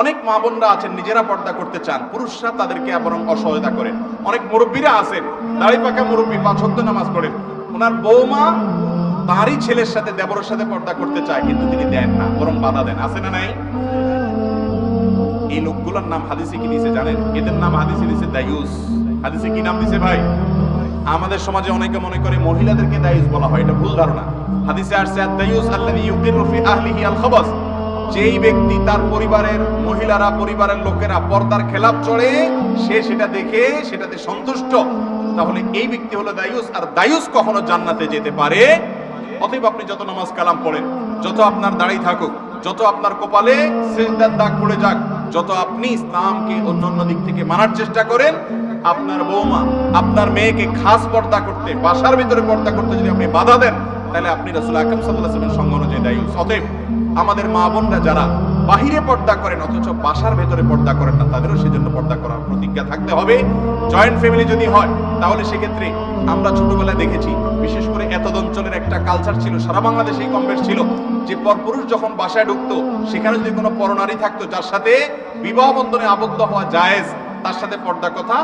অনেক মা বোনরা আছেন, নিজেরা পর্দা করতে চান। পুরুষরা তাদেরকে বরং অসহায়তা করেন। অনেক মুরব্বীরা আছেন, দাড়ি পাকা মুরব্বী, পাঁচ ওয়াক্ত নামাজ পড়েন। ওনার বৌমা তারই ছেলের সাথে, দেবরের সাথে পর্দা করতে চায়, কিন্তু তিনি দেন না, বরং বাধা দেন। আছে না নাই? এই লোকগুলোর নাম হাদিসে কি দিছে জানেন? এদের নাম হাদিসে দিছে দায়ুস। হাদিসে কি নাম দিছে ভাই? আমাদের সমাজে অনেকে মনে করে মহিলাদেরকে দায়ুস বলা হয়, এটা ভুল ধারণা। হাদিসে আসছে দায়ুস আল্লাযী ইউকিরু ফি আহলিহি আল খাবাস যেই ব্যক্তি তার পরিবারের মহিলারা, পরিবারের লোকেরা পর্দার খেলাপ চড়ে, সে সেটা দেখে সেটাতে সন্তুষ্ট। তাহলে এই ব্যক্তি হলো দায়ুস, আর দায়ুস কখনো জান্নাতে যেতে পারে। অতএব আপনি যত নামাজ কালাম পড়েন, যত আপনার দাঁড়িয়ে থাকুক, যত আপনার কপালে সেজদার দাগ পড়ে যাক, যত আপনি ইসলামকে অন্য অন্য দিক থেকে মানার চেষ্টা করেন, আপনার বৌমা, আপনার মেয়েকে খাস পর্দা করতে, বাসার ভিতরে পর্দা করতে যদি আপনি বাধা দেন, তাহলে আপনি রাসূল আকরাম সাল্লাল্লাহু আলাইহি সঙ্গ অনুযায়ী দায়ী অতএব আমাদের মা বোনরা যারা বাহিরে পর্দা করেন, অথচ বাসার ভেতরে পর্দা করেন না, তাদেরও সেজন্য পর্দা করার প্রতিজ্ঞা থাকতে হবে। জয়েন্ট ফ্যামিলি যদি হয়, তাহলে সেক্ষেত্রে আমরা ছোটবেলায় দেখেছি, বিশেষ করে এতদ অঞ্চলের একটা কালচার ছিল, সারা বাংলাদেশেই কম বেশ ছিল, যে পরপুরুষ যখন বাসায় ঢুকতো, সেখানে যদি কোনো পরনারী থাকতো, যার সাথে বিবাহ বন্ধনে আবদ্ধ হওয়া জায়েজ, তার সাথে পর্দা কথা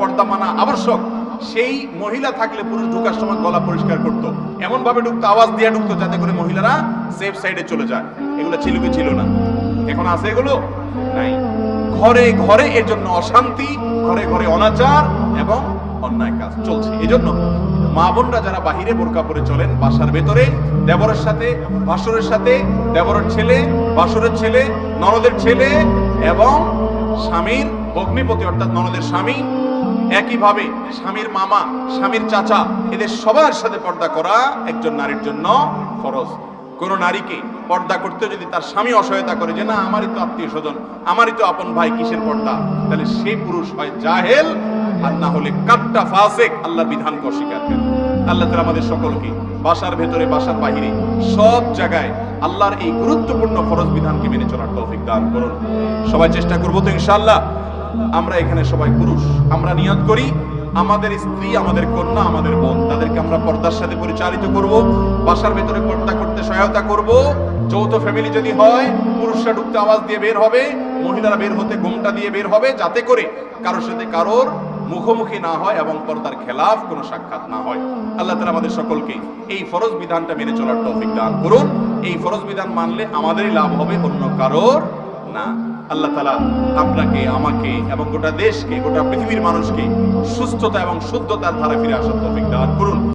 পর্দা মানা আবশ্যক। সেই মহিলা থাকলে পুরুষ ঢুকার সময় গলা পরিষ্কার করত। এমন ভাবে ঢুকতো, আওয়াজ দিয়ে ঢুকতো যাতে করে মহিলারা সেফ সাইডে চলে যায়। এগুলো ছিল কি ছিল না। এখন আছে এগুলো? নাই। ঘরে ঘরে এর জন্য অশান্তি, ঘরে ঘরে অনাচার এবং অন্যায় কাজ চলছে। এই জন্য মা বোনরা যারা বাহিরে বোরকা পরে চলেন, বাসার ভেতরে, দেবরের সাথে ভাসুরের সাথে, দেবরের ছেলে, বাসুরের ছেলে, ননদের ছেলে এবং স্বামীর অগ্নিপতি অর্থাৎ ননদের স্বামী, একইভাবে স্বামীর মামা, স্বামীর চাচা, এদের সবার সাথে পর্দা করা একজন নারীর জন্য ফরজ। কোন নারীকে পর্দা করতে যদি তার স্বামী অসহায়তা করে যে, না, আমারই তো আত্মীয় স্বজন আমারই তো আপন ভাই, কিসের পর্দা? তাহলে সেই পুরুষ হয় জাহেল, আর না হলে কাট্টা ফাসেক, আল্লাহ বিধানকে অস্বীকার করে আল্লাহ তাআলা আমাদের সকলকে বাসার ভেতরে, বাসার বাহিরে, সব জায়গায় আল্লাহর এই গুরুত্বপূর্ণ ফরজ বিধানকে মেনে চলার তৌফিক দান করুন। সবাই চেষ্টা করব তো ইনশাআল্লাহ। আমরা এখানে সবাই পুরুষ। আমরা নিয়ত করি, আমাদের স্ত্রী, আমাদের কন্যা, আমাদের বোন, তাদেরকে আমরা পর্দার সাথে পরিচালিত করব, বাসার ভেতরে পর্দা করতে সহায়তা করব। যৌথ ফ্যামিলি যদি হয়, পুরুষরা ঢুকতে আওয়াজ দিয়ে বের হবে, মহিলারা বের হতে ঘুমটা দিয়ে বের হবে, যাতে করে কারোর সাথে কারোর মুখোমুখি না হয় এবং পর্দার খেলাফ কোনো সাক্ষাৎ না হয়। আল্লাহ তালা আমাদের সকলকে এই ফরজ বিধানটা মেনে চলার তৌফিক দান করুন। এই ফরজ বিধান মানলে আমাদেরই লাভ হবে, অন্য কারোর না। আল্লাহ তালা আপনাকে, আমাকে এবং গোটা দেশকে, গোটা পৃথিবীর মানুষকে সুস্থতা এবং শুদ্ধতার ধারা ফিরে আসার তফিক দান করুন।